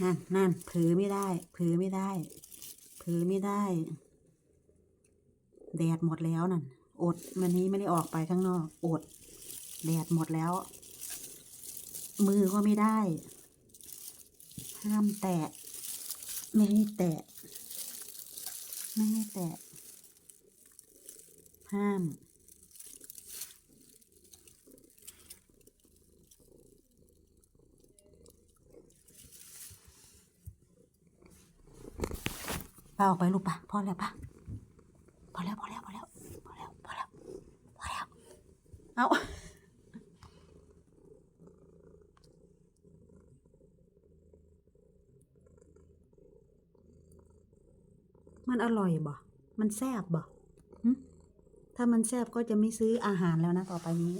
นั่นนั่นเผือไม่ได้เผือไม่ได้เผือไม่ได้ แดดหมดแล้วนั่น อดวันนี้ไม่ได้ออกไปข้างนอก อด แดดหมดแล้ว มือก็ไม่ได้ ห้ามแตะ ไม่ให้แตะ ไม่ให้แตะ ห้ามาออกไปลูกปะพอแล้วปะพอแล้วพอแล้วพอแล้วพอแล้วพอแล้วพอแล้วเอามันอร่อยบ่ มันแซ่บบ่ถ้ามันแซ่บก็จะไม่ซื้ออาหารแล้วนะต่อไปนี้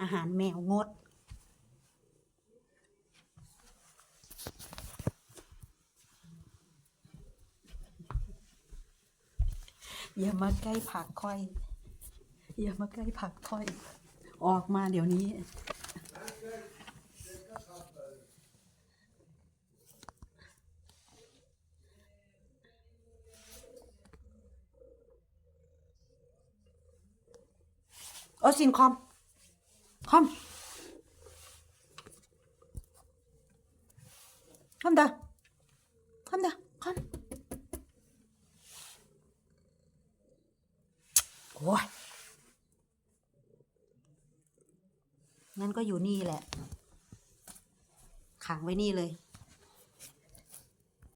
อาหารแมวงด อย่ามาใกล้ผักค่อย อย่ามาใกล้ผักค่อย ออกมาเดี๋ยวนี้ โอ้สินคอม คอม คอมเด้อคอมเด้อคอม โอ้ยงั้นก็อยู่นี่แหละ ขังไว้นี่เลย